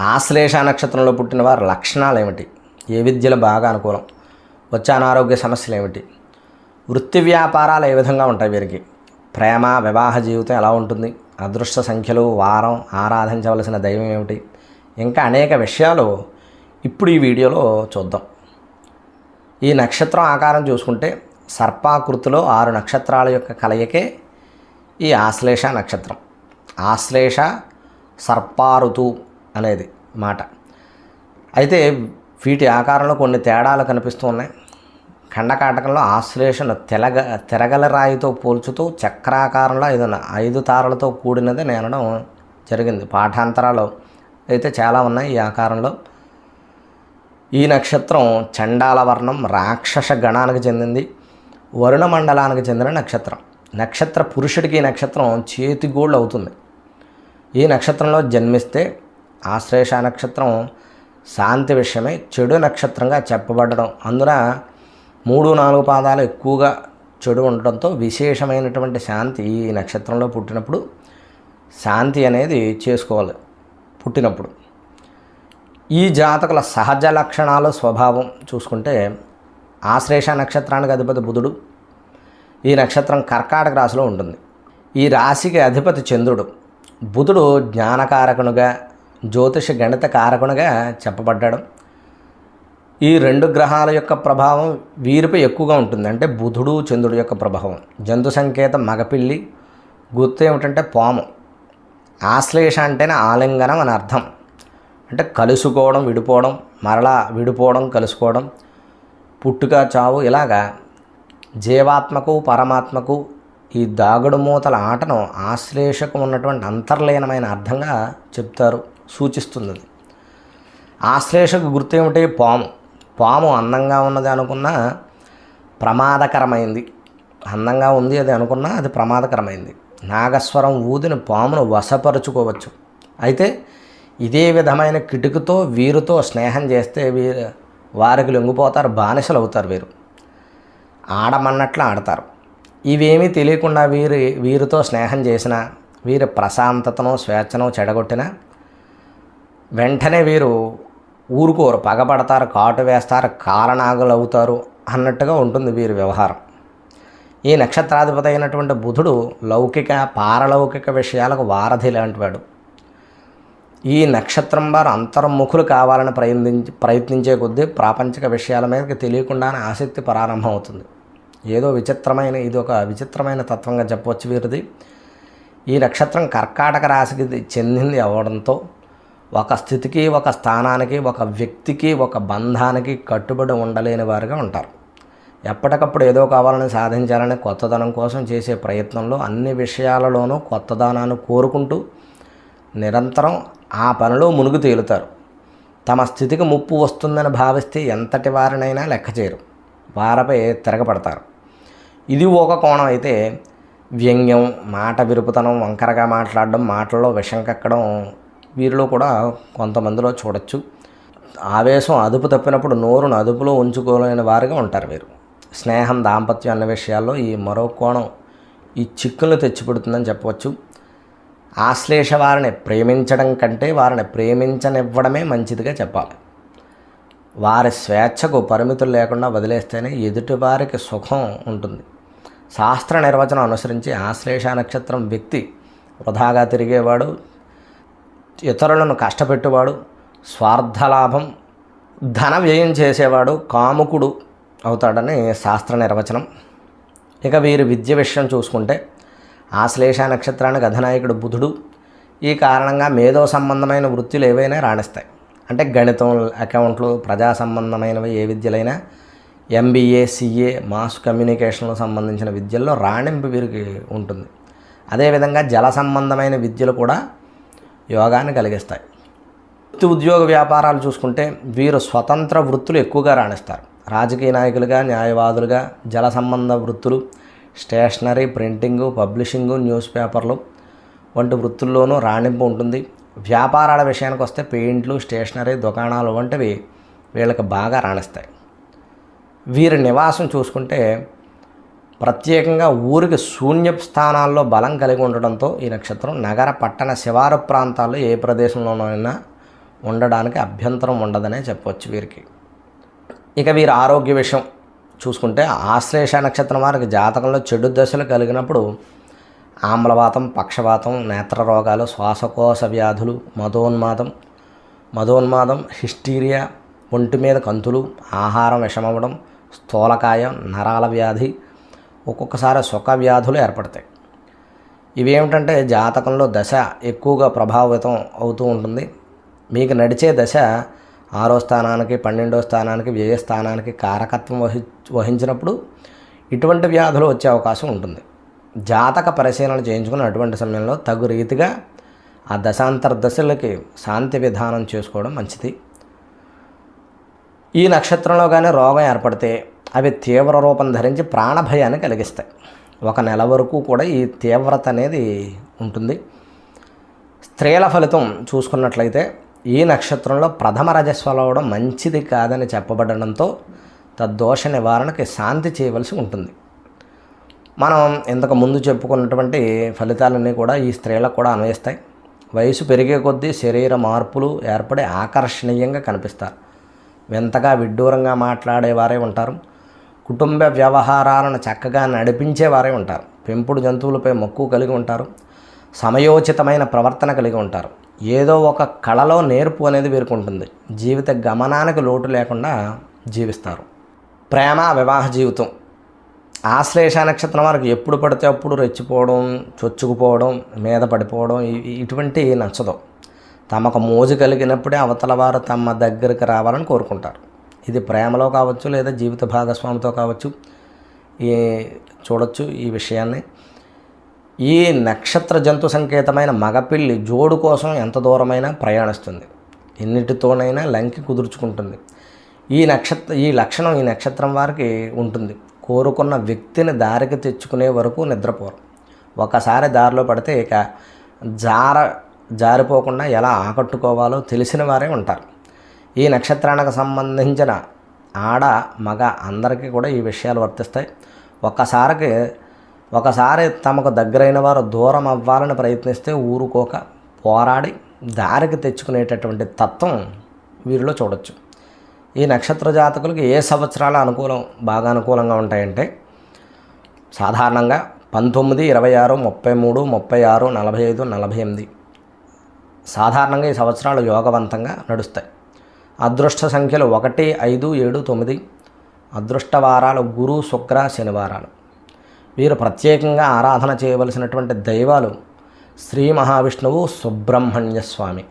ఆశ్లేష నక్షత్రంలో పుట్టిన వారి లక్షణాలు ఏమిటి? ఏ విద్యలు బాగా అనుకూలం? వచ్చే అనారోగ్య సమస్యలు ఏమిటి? వృత్తి వ్యాపారాలు ఏ విధంగా ఉంటాయి వీరికి? ప్రేమ వివాహ జీవితం ఎలా ఉంటుంది? అదృష్ట సంఖ్యలు వారం ఆరాధించవలసిన దైవం ఏమిటి? ఇంకా అనేక విషయాలు ఇప్పుడు ఈ వీడియోలో చూద్దాం. ఈ నక్షత్రం ఆకారం చూసుకుంటే సర్పాకృతిలో ఆరు నక్షత్రాల యొక్క కలయికే ఈ ఆశ్లేష నక్షత్రం. ఆశ్లేష సర్పారుతు అనేది మాట. అయితే వీటి ఆకారంలో కొన్ని తేడాలు కనిపిస్తూ ఉన్నాయి. ఖండకాటకంలో ఆశ్లేషణ తెలగ తెరగల రాయితో పోల్చుతూ చక్రాకారంలో ఐదు ఐదు తారలతో కూడినది నేనడం జరిగింది. పాఠాంతరాలు అయితే చాలా ఉన్నాయి ఈ ఆకారంలో. ఈ నక్షత్రం చండాల వర్ణం రాక్షస గణానికి చెందింది. వరుణ మండలానికి చెందిన నక్షత్రం. నక్షత్ర పురుషుడికి ఈ నక్షత్రం చేతిగోళ్ళు అవుతుంది. ఈ నక్షత్రంలో జన్మిస్తే ఆశ్లేష నక్షత్రం శాంతి విషయమై చెడు నక్షత్రంగా చెప్పబడడం. అందున మూడు నాలుగు పాదాలు ఎక్కువగా చెడు ఉండడంతో విశేషమైనటువంటి శాంతి ఈ నక్షత్రంలో పుట్టినప్పుడు శాంతి అనేది చేసుకోవాలి పుట్టినప్పుడు. ఈ జాతకుల సహజ లక్షణాలు స్వభావం చూసుకుంటే ఆశ్లేష నక్షత్రానికి అధిపతి బుధుడు ఈ నక్షత్రం కర్కాటక రాశిలో ఉంటుంది. ఈ రాశికి అధిపతి చంద్రుడు. బుధుడు జ్ఞానకారకునుగా జ్యోతిష గణిత కారకునిగా చెప్పబడ్డాడు. ఈ రెండు గ్రహాల యొక్క ప్రభావం వీరిపై ఎక్కువగా ఉంటుంది. అంటే బుధుడు చంద్రుడు యొక్క ప్రభావం. జంతు సంకేతం మగపిల్లి. గుర్తు ఏమిటంటే పాము. ఆశ్లేష అంటేనే ఆలింగనం అని అర్థం. అంటే కలుసుకోవడం విడిపోవడం మరలా విడిపోవడం కలుసుకోవడం. పుట్టుక చావు ఇలాగా జీవాత్మకు పరమాత్మకు ఈ దాగుడు మూతల ఆటను ఆశ్లేషకు ఉన్నటువంటి అంతర్లీనమైన అర్థంగా చెప్తారు. సూచిస్తుంది ఆశ్లేషకు గుర్తు ఏమిటి పాము. పాము అందంగా ఉన్నది అనుకున్నా ప్రమాదకరమైంది. అందంగా ఉంది అది అనుకున్నా అది ప్రమాదకరమైంది. నాగస్వరం ఊదిని పామును వశపరుచుకోవచ్చు. అయితే ఇదే విధమైన కిటుకుతో వీరితో స్నేహం చేస్తే వీరు వారికి లొంగిపోతారు బానిసలు అవుతారు వీరు. ఆడమన్నట్లు ఆడతారు. ఇవేమీ తెలియకుండా వీరి వీరితో స్నేహం చేసినా వీరి ప్రశాంతతను స్వేచ్ఛను చెడగొట్టినా వెంటనే వీరు ఊరుకోరు పగబడతారు కాటు వేస్తారు కారణాగులు అవుతారు అన్నట్టుగా ఉంటుంది వీరి వ్యవహారం. ఈ నక్షత్రాధిపతి అయినటువంటి బుధుడు లౌకిక పారలౌకిక విషయాలకు వారధి లాంటివాడు. ఈ నక్షత్రం వారు అంతర్ముఖులు కావాలని ప్రయత్నించి ప్రయత్నించే కొద్దీ ప్రాపంచిక విషయాల మీదకి తెలియకుండానే ఆసక్తి ప్రారంభం అవుతుంది ఏదో విచిత్రమైన ఇది ఒక విచిత్రమైన తత్వంగా చెప్పవచ్చు వీరిది. ఈ నక్షత్రం కర్కాటక రాశికి చెందింది అవ్వడంతో ఒక స్థితికి ఒక స్థానానికి ఒక వ్యక్తికి ఒక బంధానికి కట్టుబడి ఉండలేని వారుగా ఉంటారు. ఎప్పటికప్పుడు ఏదో కావాలని సాధించాలని కొత్తదనం కోసం చేసే ప్రయత్నంలో అన్ని విషయాలలోనూ కొత్తదనాన్ని కోరుకుంటూ నిరంతరం ఆ పనిలో మునుగు తేలుతారు. తమ స్థితికి ముప్పు వస్తుందని భావిస్తే ఎంతటి వారినైనా లెక్క చేయరు. వారపై తిరగబడతారు. ఇది ఒక కోణం అయితే వ్యంగ్యం మాట విరుపుతనం వంకరగా మాట్లాడడం మాటల్లో విషం కక్కడం వీరిలో కూడా కొంతమందిలో చూడొచ్చు. ఆవేశం అదుపు తప్పినప్పుడు నోరును అదుపులో ఉంచుకోలేని వారుగా ఉంటారు వీరు. స్నేహం దాంపత్యం అన్న విషయాల్లో ఈ మరో కోణం ఈ చిక్కులను తెచ్చిపెడుతుందని చెప్పవచ్చు. ఆశ్లేష వారిని ప్రేమించడం కంటే వారిని ప్రేమించనివ్వడమే మంచిదిగా చెప్పాలి. వారి స్వేచ్ఛకు పరిమితులు లేకుండా వదిలేస్తేనే ఎదుటివారికి సుఖం ఉంటుంది. శాస్త్ర నిర్వచనం అనుసరించి ఆశ్లేష నక్షత్రం వ్యక్తి వృధాగా తిరిగేవాడు ఇతరులను కష్టపెట్టేవాడు స్వార్థలాభం ధన వ్యయం చేసేవాడు కాముకుడు అవుతాడని శాస్త్ర నిర్వచనం. ఇక వీరి విద్య విషయం చూసుకుంటే ఆశ్లేష నక్షత్రానికి అధినాయకుడు బుధుడు. ఈ కారణంగా మేధో సంబంధమైన వృత్తులు ఏవైనా రాణిస్తాయి. అంటే గణితం అకౌంట్లు ప్రజా సంబంధమైనవి ఏ విద్యలైనా ఎంబీఏ సిఏ మాస్ కమ్యూనికేషన్లకు సంబంధించిన విద్యల్లో రాణింపు వీరికి ఉంటుంది. అదేవిధంగా జల సంబంధమైన విద్యలు కూడా యోగాన్ని కలిగిస్తాయి. వృత్తి ఉద్యోగ వ్యాపారాలు చూసుకుంటే వీరు స్వతంత్ర వృత్తులు ఎక్కువగా రాణిస్తారు. రాజకీయ నాయకులుగా న్యాయవాదులుగా జల సంబంధ వృత్తులు స్టేషనరీ ప్రింటింగు పబ్లిషింగు న్యూస్ పేపర్లు వంటి వృత్తుల్లోనూ రాణింపు ఉంటుంది. వ్యాపారాల విషయానికి వస్తే పెయింట్లు స్టేషనరీ దుకాణాలు వంటివి వీళ్ళకి బాగా రాణిస్తాయి. వీరి నివాసం చూసుకుంటే ప్రత్యేకంగా ఊరికి శూన్య స్థానాల్లో బలం కలిగి ఉండడంతో ఈ నక్షత్రం నగర పట్టణ శివారు ప్రాంతాల్లో ఏ ప్రదేశంలోనైనా ఉండడానికి అభ్యంతరం ఉండదనే చెప్పవచ్చు వీరికి. ఇక వీరి ఆరోగ్య విషయం చూసుకుంటే ఆశ్లేష నక్షత్రం వారికి జాతకంలో చెడు దశలు కలిగినప్పుడు ఆమ్లవాతం పక్షవాతం నేత్ర రోగాలు శ్వాసకోశ వ్యాధులు మదోన్మాదం మదోన్మాదం హిస్టీరియా ఒంటి మీద కంతులు ఆహారం విషమవ్వడం స్థూలకాయం నరాల వ్యాధి ఒక్కొక్కసారి సుఖ వ్యాధులు ఏర్పడతాయి. ఇవి ఏమిటంటే జాతకంలో దశ ఎక్కువగా ప్రభావితం అవుతూ ఉంటుంది. మీకు నడిచే దశ ఆరో స్థానానికి పన్నెండో స్థానానికి వ్యయ స్థానానికి కారకత్వం వహి వహించినప్పుడు ఇటువంటి వ్యాధులు వచ్చే అవకాశం ఉంటుంది. జాతక పరిశీలన చేయించుకుని అటువంటి సమయంలో తగు రీతిగా ఆ దశాంతర దశలకి శాంతి విధానం చేసుకోవడం మంచిది. ఈ నక్షత్రంలో కానీ రోగం ఏర్పడితే అవి తీవ్ర రూపం ధరించి ప్రాణభయాన్ని కలిగిస్తాయి. ఒక నెల వరకు కూడా ఈ తీవ్రత అనేది ఉంటుంది. స్త్రీల ఫలితం చూసుకున్నట్లయితే ఈ నక్షత్రంలో ప్రథమ రజస్వలు అవడం మంచిది కాదని చెప్పబడడంతో తద్దోష నివారణకి శాంతి చేయవలసి ఉంటుంది. మనం ఇంతకు ముందు చెప్పుకున్నటువంటి ఫలితాలన్నీ కూడా ఈ స్త్రీలకు కూడా అన్వయిస్తాయి. వయసు పెరిగే కొద్దీ శరీర మార్పులు ఏర్పడి ఆకర్షణీయంగా కనిపిస్తారు. వింతగా విడ్డూరంగా మాట్లాడేవారే ఉంటారు. కుటుంబ వ్యవహారాలను చక్కగా నడిపించేవారే ఉంటారు. పెంపుడు జంతువులపై మక్కువ కలిగి ఉంటారు. సమయోచితమైన ప్రవర్తన కలిగి ఉంటారు. ఏదో ఒక కళలో నేర్పు అనేది వేరుకుంటుంది. జీవిత గమనానికి లోటు లేకుండా జీవిస్తారు. ప్రేమ వివాహ జీవితం. ఆశ్లేష నక్షత్రం వారికి ఎప్పుడు పడితే అప్పుడు రెచ్చిపోవడం చొచ్చుకుపోవడం మీద పడిపోవడం ఇటువంటి నచ్చదు. తమకు మోజు కలిగినప్పుడే అవతల వారు తమ దగ్గరికి రావాలని కోరుకుంటారు. ఇది ప్రేమలో కావచ్చు లేదా జీవిత భాగస్వామితో కావచ్చు. ఈ చూడొచ్చు ఈ విషయాన్ని. ఈ నక్షత్ర జంతు సంకేతమైన మగపిల్లి జోడు కోసం ఎంత దూరమైనా ప్రయాణిస్తుంది. ఎన్నిటితోనైనా లంకి కుదుర్చుకుంటుంది. ఈ నక్షత్ర ఈ లక్షణం ఈ నక్షత్రం వారికి ఉంటుంది. కోరుకున్న వ్యక్తిని దారికి తెచ్చుకునే వరకు నిద్రపోరు. ఒకసారి దారిలో పడితే ఇక జార జారిపోకుండా ఎలా ఆకట్టుకోవాలో తెలిసిన వారే ఉంటారు. ఈ నక్షత్రానికి సంబంధించిన ఆడ మగ అందరికీ కూడా ఈ విషయాలు వర్తిస్తాయి. ఒక్కసారికి ఒకసారి తమకు దగ్గరైన వారు దూరం అవ్వాలని ప్రయత్నిస్తే ఊరుకోక పోరాడి దారికి తెచ్చుకునేటటువంటి తత్వం వీరిలో చూడొచ్చు. ఈ నక్షత్ర జాతకులకు ఏ సంవత్సరాల అనుకూలం బాగా అనుకూలంగా ఉంటాయంటే సాధారణంగా పంతొమ్మిది ఇరవై ఆరు ముప్పై మూడు ముప్పై ఆరు నలభై ఐదు నలభై ఎనిమిది. సాధారణంగా ఈ సంవత్సరాలు యోగవంతంగా నడుస్తాయి. అదృష్ట సంఖ్యలు ఒకటి ఐదు ఏడు తొమ్మిది. అదృష్ట వారాలు గురు శుక్ర శనివారాలు. వీరు ప్రత్యేకంగా ఆరాధన చేయవలసినటువంటి దైవాలు శ్రీ మహావిష్ణువు సుబ్రహ్మణ్య స్వామి.